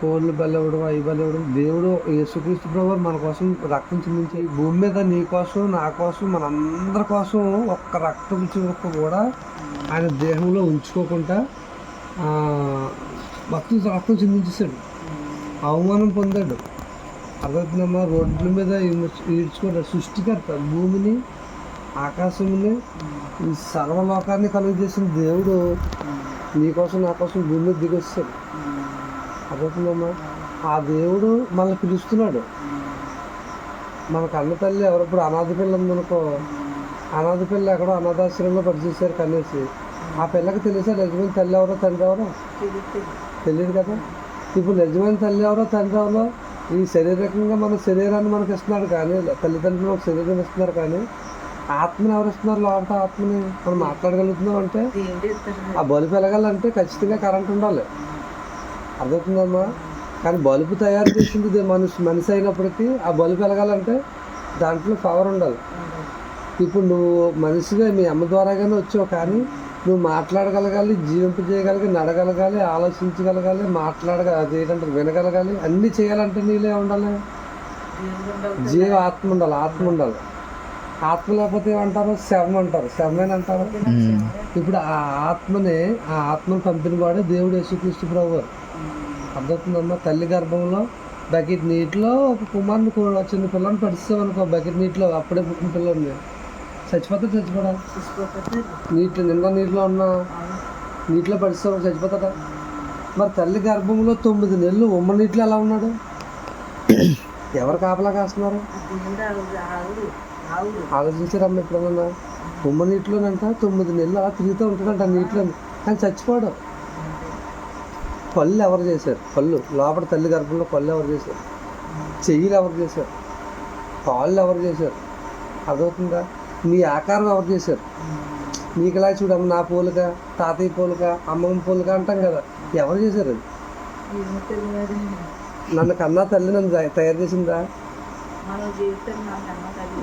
కోళ్ళు బలవడం అవి బలవడం దేవుడు యేసుక్రీస్తు ప్రభు మన కోసం రక్తం చిందించి భూమి మీద నీ కోసం నా కోసం మనందరి కోసం ఒక్క రక్తం చుక్క కూడా ఆయన దేహంలో ఉంచుకోకుండా భక్తులు రక్తం చిందించేశాడు అవమానం పొందాడు. అర్థమవుతుందమ్మా రోడ్ల మీద ఈడ్చ- ఈడ్చుకోవడం సృష్టికర్త భూమిని ఆకాశముని ఈ సర్వలోకాన్ని కలుగజేసిన దేవుడు నీకోసం నా కోసం భూమి మీద దిగొస్తాడు అర్థమవుతుందమ్మా ఆ దేవుడు మనల్ని పిలుస్తున్నాడు. మన కన్న తల్లి ఎవరప్పుడు అనాథ పిల్ల ఉందనుకో అనాథ పిల్ల ఎక్కడో అనాథాశ్రమంలో పనిచేశారు కనేసి ఆ పిల్లకి తెలిసా నిజమైన తల్లి ఎవరో తండ్రి ఎవరో? తెలియదు కదా. ఇప్పుడు నిజమైన తల్లి ఎవరో తండ్రి ఎవరో? ఈ శారీరకంగా మన శరీరాన్ని మనకి ఇస్తున్నాడు కానీ తల్లిదండ్రులు ఒక శరీరం ఇస్తున్నారు కానీ ఆత్మని ఎవరు ఇస్తున్నారు? లోపల ఆత్మని మనం మాట్లాడగలుగుతున్నాం అంటే ఆ బల్బు వెలగాలంటే ఖచ్చితంగా కరెంట్ ఉండాలి. అర్థమవుతుందమ్మా? కానీ బల్బు తయారు చేసింది మనిషి మనిషి అయినప్పటికీ ఆ బల్బు వెలగాలంటే దాంట్లో పవర్ ఉండాలి. ఇప్పుడు నువ్వు మనిషిగా మీ అమ్మ ద్వారాగానే వచ్చావు కానీ నువ్వు మాట్లాడగలగాలి జీవింప చేయగలిగి నడగలగాలి ఆలోచించగలగాలి మాట్లాడగ అదేంటంటే వినగలగాలి అన్నీ చేయాలంటే నీళ్ళే ఉండాలి. జీవ ఆత్మ ఉండాలి ఆత్మ ఉండాలి. ఆత్మ లేకపోతే ఏమంటారు? శవం అంటారు. శవమేన అంటారు. ఇప్పుడు ఆ ఆత్మని ఆ ఆత్మను పంపిన వాడే దేవుడు యేసుక్రీస్తు ప్రభు. అర్థమవుతుందమ్మా. తల్లి గర్భంలో బకెట్ నీటిలో ఒక కుమారుని కూ- చిన్న పిల్లని పడిస్తాం అనుకో బకెట్ నీటిలో అప్పుడే పుట్టిన పిల్లల్ని చచ్చిపోతే చచ్చిపోడా? నీటి నిండా నీటిలో ఉన్న నీటిలో పడిస్తాం చచ్చిపోతాడా? మరి తల్లి గర్భంలో తొమ్మిది నెలలు ఉమ్మ నీటిలో ఎలా ఉన్నాడు? ఎవరు కాపలా కాస్తున్నారు? ఆలోచించారమ్మ ఎప్పుడన్నా ఉమ్మ నీటిలోనంట తొమ్మిది నెలలు అలా తిరుగుతూ ఉంటాడంట నీటిలో కానీ చచ్చిపోవడం పళ్ళు ఎవరు చేశారు? పళ్ళు. లోపల తల్లి గర్భంలో పళ్ళు ఎవరు చేశారు? చెయ్యిలు ఎవరు చేశారు? కాళ్ళు ఎవరు చేశారు? అదవుతుందా నీ ఆకారం ఎవరు చేశారు? నీకులా చూడమ్మ నా పోలిక తాతయ్య పోలిక అమ్మమ్మ పోలిక అంటాం కదా. ఎవరు చేశారు అది? నన్ను కన్నా తల్లి నన్ను తయ- తయారు చేసిందా?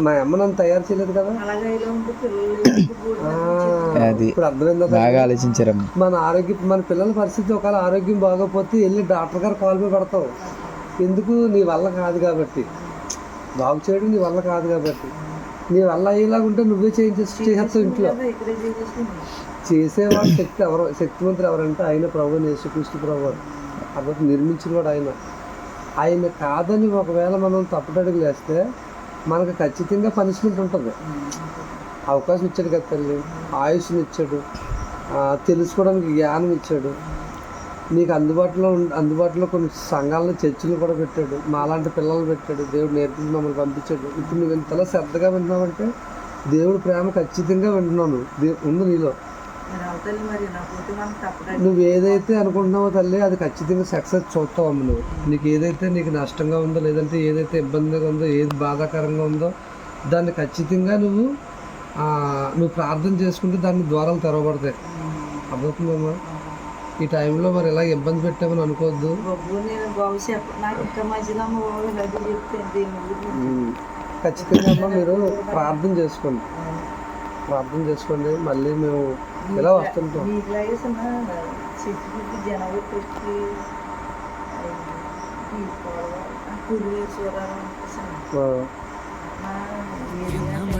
మా అమ్మ నన్ను తయారు చేయలేదు కదా? అది ఇప్పుడు అర్థమైందా బాగా ఆలోచించారమ్మ. మన ఆరోగ్యం మన పిల్లల పరిస్థితి ఒకవేళ ఆరోగ్యం బాగోకపోతే వెళ్ళి డాక్టర్ గారు కాల్ మీద పడతావు. ఎందుకు? నీ వల్ల కాదు కాబట్టి. బాగు చేయడం నీ వల్ల కాదు కాబట్టి. నీ వల్ల అయ్యేలాగా ఉంటే నువ్వే చేయించేసి చేసేస్తావు ఇంట్లో. చేసేవాడు శక్తి ఎవరు శక్తివంతులు ఎవరంటే ఆయన ప్రభు యేసుక్రీస్తు ప్రభు. అర్థం నిర్మించిన వాడు ఆయన. ఆయన కాదని ఒకవేళ మనం తప్పుడడుగు వేస్తే మనకు ఖచ్చితంగా పనిష్మెంట్ ఉంటుంది. అవకాశం ఇచ్చాడు కదా తల్లి ఆయుష్ని ఇచ్చాడు తెలుసుకోవడానికి జ్ఞానం ఇచ్చాడు నీకు అందుబాటులో ఉం- అందుబాటులో కొన్ని సంఘాలను చర్చలు కూడా పెట్టాడు మాలాంటి పిల్లలు పెట్టాడు దేవుడు నేర్పించి మమ్మల్ని పంపించాడు. ఇప్పుడు నువ్వు ఇంతలా శ్రద్ధగా వింటున్నావంటే దేవుడు ప్రేమ ఖచ్చితంగా వింటున్నాను. దే ఉంది నీలో. నువ్వు ఏదైతే అనుకుంటున్నావో తల్లి అది ఖచ్చితంగా సక్సెస్ చూస్తావు అమ్మ నువ్వు. నీకు ఏదైతే నీకు నష్టంగా ఉందో లేదంటే ఏదైతే ఇబ్బందిగా ఉందో ఏది బాధాకరంగా ఉందో దాన్ని ఖచ్చితంగా నువ్వు ఆ, నువ్వు ప్రార్థన చేసుకుంటే దాని ద్వారాలు తెరవబడతాయి. అర్థమవుతుందమ్మా ఈ టైంలో మరి ఇలా ఇబ్బంది పెట్టామని అనుకోవద్దు. ఖచ్చితంగా అమ్మ మీరు ప్రార్థన చేసుకోండి. ప్రార్థన చేసుకోండి. మళ్ళీ మేము ఇలా వస్తుంటాం? మీకు